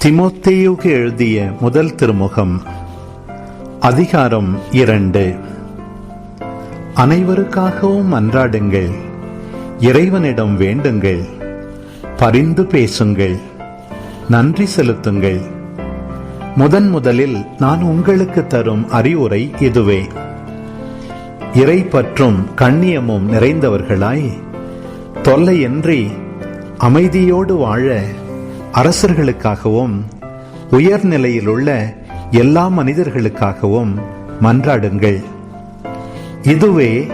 திமோத்தேயுக்கு எழுதிய முதல் திருமுகம் அதிகாரம் இரண்டு அனைவருக்காகவும் அன்றாடுங்கள் இறைவனிடம் வேண்டுங்கள் பரிந்து பேசுங்கள் நன்றி செலுத்துங்கள் முதன் முதலில் நான் உங்களுக்கு தரும் அறிவுரை இதுவே இறை பற்றும் கண்ணியமும் நிறைந்தவர்களாய் தொல்லையின்றி அமைதியோடு வாழ அரசர்களுக்காகவும் உயர்நிலையில் உள்ள எல்லா மனிதர்களுக்காகவும் மன்றாடுங்கள். இதுவே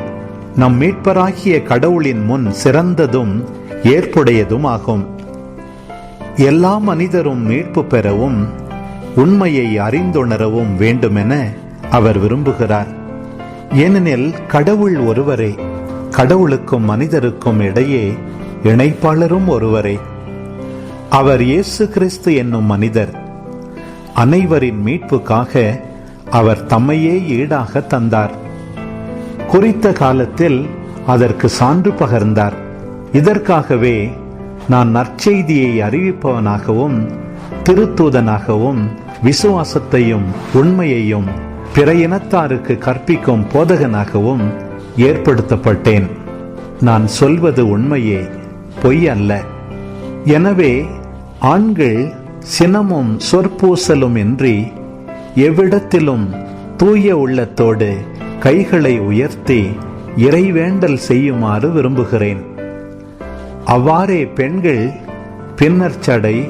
நம் மீட்பராகிய கடவுளின் முன் சிறந்ததும் ஏற்புடையதும் ஆகும் எல்லா மனிதரும் மீட்பு பெறவும் உண்மையை அறிந்துணரவும் வேண்டுமென அவர் விரும்புகிறார். ஏனெனில் கடவுள் ஒருவரே கடவுளுக்கும் மனிதருக்கும் இடையே இணைப்பாளரும் ஒருவரே. அவர் இயேசு கிறிஸ்து என்னும் மனிதர். அனைவரின் மீட்புக்காக அவர் தம்மையே ஈடாக தந்தார். குறித்த காலத்தில் அதற்கு சான்று பகர்ந்தார். இதற்காகவே நான் நற்செய்தியை அறிவிப்பவனாகவும் திருத்தூதனாகவும் விசுவாசத்தையும் உண்மையையும் பிற இனத்தாருக்கு கற்பிக்கும் போதகனாகவும் ஏற்படுத்தப்பட்டேன். நான் சொல்வது உண்மையே பொய் அல்ல. எனவே ஆண்கள் சினமும் சொற்பூசலும் இன்றி எவ்விடத்திலும் தூய உள்ளத்தோடு கைகளை உயர்த்தி இறைவேண்டல் செய்யுமாறு விரும்புகிறேன். அவ்வாறே பெண்கள் பின்னர் சடை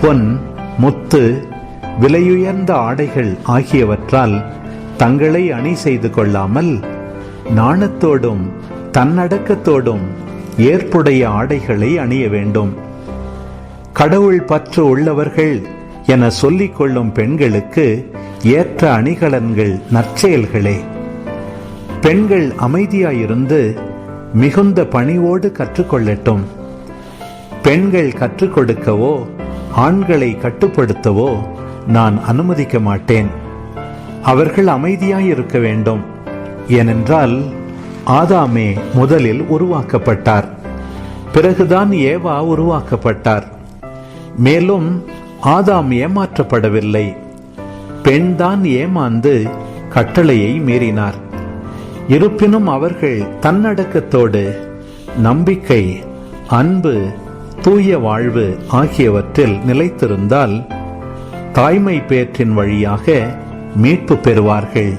பொன் முத்து விலையுயர்ந்த ஆடைகள் ஆகியவற்றால் தங்களை அணி செய்து கொள்ளாமல் நாணத்தோடும் தன்னடக்கத்தோடும் ஏற்புடைய ஆடைகளை அணிய வேண்டும். கடவுள் பற்று உள்ளவர்கள் என சொல்லிக் கொள்ளும் பெண்களுக்கு ஏற்ற அணிகலன்கள் நற்செயல்களே. பெண்கள் அமைதியாயிருந்து மிகுந்த பணிவோடு கற்றுக்கொள்ளட்டும். பெண்கள் கற்றுக் கொடுக்கவோ ஆண்களை கட்டுப்படுத்தவோ நான் அனுமதிக்க மாட்டேன். அவர்கள் அமைதியாய் இருக்க வேண்டும். ஏனென்றால் ஆதாமே முதலில் உருவாக்கப்பட்டார். பிறகுதான் ஏவா உருவாக்கப்பட்டார். மேலும் ஆதாம் ஏமாற்றப்படவில்லை. பெண்தான் ஏமாந்து கட்டளையை மீறினார். இருப்பினும் அவர்கள் தன்னடக்கத்தோடு நம்பிக்கை அன்பு தூய வாழ்வு ஆகியவற்றில் நிலைத்திருந்தால் தாய்மை பேற்றின் வழியாக மீட்பு பெறுவார்கள்.